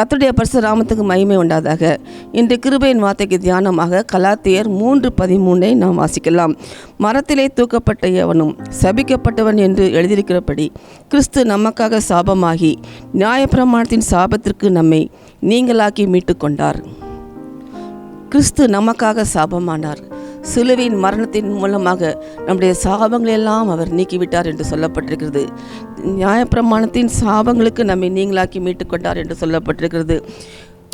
கத்துடைய பரிசுராமத்துக்கு மகிமை உண்டாதாக. இன்று கிருபையின் வார்த்தைக்கு தியானமாக கலாத்தியர் மூன்று பதிமூனை நாம் வாசிக்கலாம். மரத்திலே தூக்கப்பட்ட எவனும் சபிக்கப்பட்டவன் என்று எழுதியிருக்கிறபடி கிறிஸ்து நமக்காக சாபமாகி நியாயப்பிரமாணத்தின் சாபத்திற்கு நம்மை நீங்களாக்கி மீட்டுக்கொண்டார். கிறிஸ்து நமக்காக சாபமானார். சிலுவையின் மரணத்தின் மூலமாக நம்முடைய சாபங்களை எல்லாம் அவர் நீக்கிவிட்டார் என்று சொல்லப்பட்டிருக்கிறது. நியாயப்பிரமாணத்தின் சாபங்களுக்கு நம்மை நீங்களாக்கி மீட்டுக்கொண்டார் என்று சொல்லப்பட்டிருக்கிறது.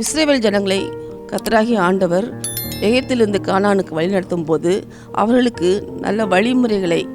இஸ்ரேவேல் ஜனங்களை கத்தராகி ஆண்டவர் எகிப்திலிருந்து கானானுக்கு வழிநடத்தும் போது அவர்களுக்கு நல்ல வழிமுறைகளை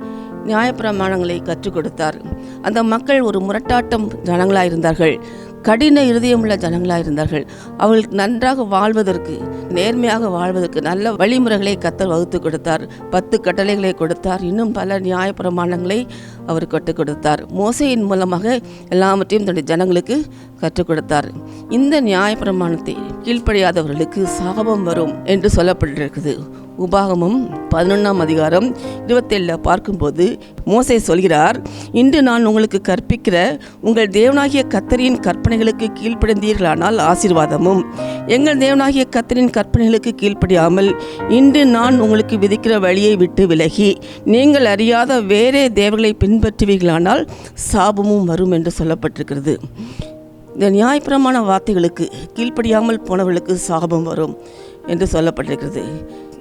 நியாயப்பிரமாணங்களை கற்றுக் கொடுத்தார். அந்த மக்கள் ஒரு முரட்டாட்டம் ஜனங்களாக இருந்தார்கள் கடின இருதயமுள்ள ஜனங்களாக இருந்தார்கள். அவர்களுக்கு நன்றாக வாழ்வதற்கு நேர்மையாக வாழ்வதற்கு நல்ல வழிமுறைகளை கத்தர் வகுத்து கொடுத்தார். பத்து கட்டளைகளை கொடுத்தார். இன்னும் பல நியாயப்பிரமாணங்களை அவர் கற்றுக் கொடுத்தார். மோசையின் மூலமாக எல்லாவற்றையும் தன்னுடைய ஜனங்களுக்கு கற்றுக் கொடுத்தார். இந்த நியாயப்பிரமாணத்தை கீழ்ப்படியாதவர்களுக்கு சாபம் வரும் என்று சொல்லப்பட்டிருக்கிறது. உபாகமும் பதினொன்றாம் அதிகாரம் இருபத்தேழில் பார்க்கும்போது மோசை சொல்கிறார் இன்று நான் உங்களுக்கு கற்பிக்கிற உங்கள் தேவனாகிய கத்தரின் கற்பனைகளுக்கு கீழ்ப்படைந்தீர்களானால் ஆசீர்வாதமும். எங்கள் தேவனாகிய கத்தரின் கற்பனைகளுக்கு கீழ்ப்படியாமல் இன்று நான் உங்களுக்கு விதிக்கிற வழியை விட்டு விலகி நீங்கள் அறியாத வேறே தேவர்களை பின்பற்றுவீர்களானால் சாபமும் வரும் என்று சொல்லப்பட்டிருக்கிறது. இந்த நியாயப்பிரமான வார்த்தைகளுக்கு கீழ்ப்படியாமல் போனவர்களுக்கு சாபம் வரும். என்று சொல்லப்பட்டிருக்கிறது.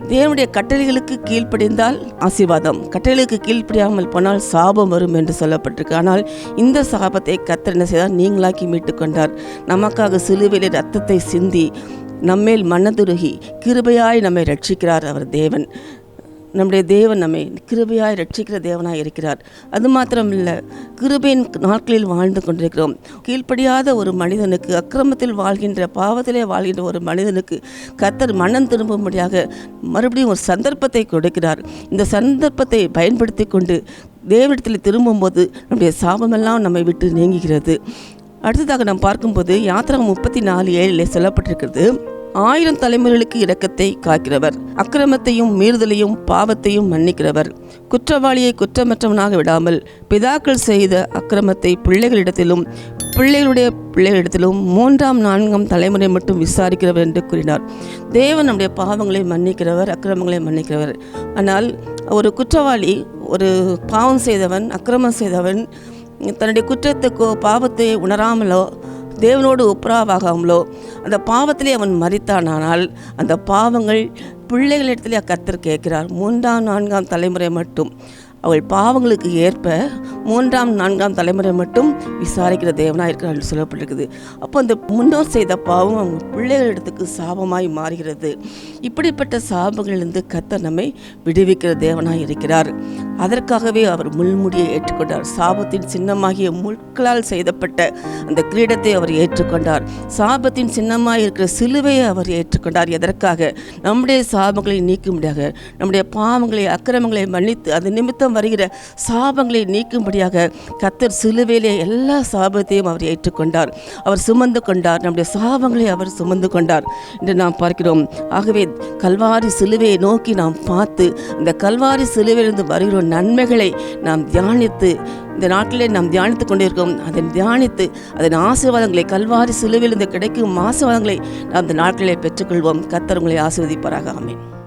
தேவனுடைய கட்டளைகளுக்கு கீழ்ப்படிந்தால் ஆசீர்வாதம். கட்டளைகளுக்கு கீழ்ப்படியாமல் போனால் சாபம் வரும் என்று சொல்லப்பட்டிருக்கு. ஆனால் இந்த சாபத்தை கத்தர் என்ன செய்தார்? நீங்களாக்கி மீட்டு கொண்டார் நமக்காக சிலுவையில் ரத்தத்தை சிந்தி நம்மேல் மனதுருகி கிருபையாய் நம்மை ரட்சிக்கிறார் அவர் தேவன். நம்முடைய தேவன் நம்மை கிருபையாய் ரட்சிக்கிற தேவனாய் இருக்கிறார். அது மாத்திரம் இல்லை கிருபையின் நாட்களில் வாழ்ந்து கொண்டிருக்கிறோம். கீழ்ப்படியாத ஒரு மனிதனுக்கு அக்கிரமத்தில் வாழ்கின்ற பாவத்திலே வாழ்கின்ற ஒரு மனிதனுக்கு கத்தர் மனம் திரும்பும்படியாக மறுபடியும் ஒரு சந்தர்ப்பத்தை கொடுக்கிறார். இந்த சந்தர்ப்பத்தை பயன்படுத்தி கொண்டு தேவனிடத்தில் திரும்பும்போது நம்முடைய சாபமெல்லாம் நம்மை விட்டு நீங்குகிறது. அடுத்ததாக நாம் பார்க்கும்போது யாத்திரா முப்பத்தி நாலு ஏழிலே சொல்லப்பட்டிருக்கிறது. ஆயிரம் தலைமுறைகளுக்கு இரக்கத்தை காக்கிறவர். அக்கிரமத்தையும் மீறுதலையும் பாவத்தையும் மன்னிக்கிறவர். குற்றவாளியை குற்றமற்றவனாக விடாமல் பிதாக்கள் செய்த அக்கிரமத்தை பிள்ளைகளிடத்திலும் பிள்ளைகளுடைய பிள்ளைகளிடத்திலும் மூன்றாம் நான்காம் தலைமுறை மட்டும் விசாரிக்கிறவர் என்று கூறினார். தேவன் நம்முடைய பாவங்களை மன்னிக்கிறவர் அக்கிரமங்களை மன்னிக்கிறவர். ஆனால் ஒரு குற்றவாளி ஒரு பாவம் செய்தவன் அக்கிரமம் செய்தவன் தன்னுடைய குற்றத்துக்கோ பாவத்தை உணராமலோ தேவனோடு ஒப்புராவாகாமலோ? அந்த பாவத்திலே அவன் மறித்தானால் அந்த பாவங்கள் பிள்ளைகளிடத்திலே கத்தர் கேட்கிறார். மூன்றாம் நான்காம் தலைமுறை மட்டும். அவள் பாவங்களுக்கு ஏற்ப மூன்றாம் நான்காம் தலைமுறை மட்டும் விசாரிக்கிற தேவனாக இருக்கிறாள் என்று சொல்லப்பட்டிருக்குது. அப்போ அந்த முன்னோர் செய்த பாவம் அவங்க பிள்ளைகளிடத்துக்கு சாபமாய் மாறுகிறது. இப்படிப்பட்ட சாபங்களிலிருந்து கத்த நம்மை விடுவிக்கிற தேவனாக இருக்கிறார். அதற்காகவே அவர் முள்முடியை ஏற்றுக்கொண்டார். சாபத்தின் சின்னமாகிய முட்களால் செய்தப்பட்ட அந்த கிரீடத்தை அவர் ஏற்றுக்கொண்டார். சாபத்தின் சின்னமாக இருக்கிற சிலுவையை அவர் ஏற்றுக்கொண்டார். எதற்காக? நம்முடைய சாபங்களை நீக்கும்படியாக நம்முடைய பாவங்களை அக்கிரமங்களை மன்னித்து அது நிமித்தம் வருகிற சாபங்களை நீக்கும்படியாக கத்தர் சிலுவையிலே எல்லா சாபத்தையும் அவர் ஏற்றுக்கொண்டார். அவர் சுமந்து கொண்டார். நம்முடைய சாபங்களை அவர் சுமந்து கொண்டார் என்று நாம் பார்க்கிறோம். ஆகவே கல்வாரி சிலுவையை நோக்கி நாம் பார்த்து அந்த கல்வாரி சிலுவையிலிருந்து வருகிற நன்மைகளை நாம் தியானித்து இந்த நாட்டிலே நாம் தியானித்து கொண்டிருக்கோம் அதை தியானித்து அதன் ஆசீர்வாதங்களை கல்வாரி சிலுவையிலிருந்து கிடைக்கும் ஆசீர்வாதங்களை நாம் இந்த நாட்களிலே பெற்றுக்கொள்வோம். கத்தர் உங்களை ஆசீர்வதிப்பாராக. ஆமென்.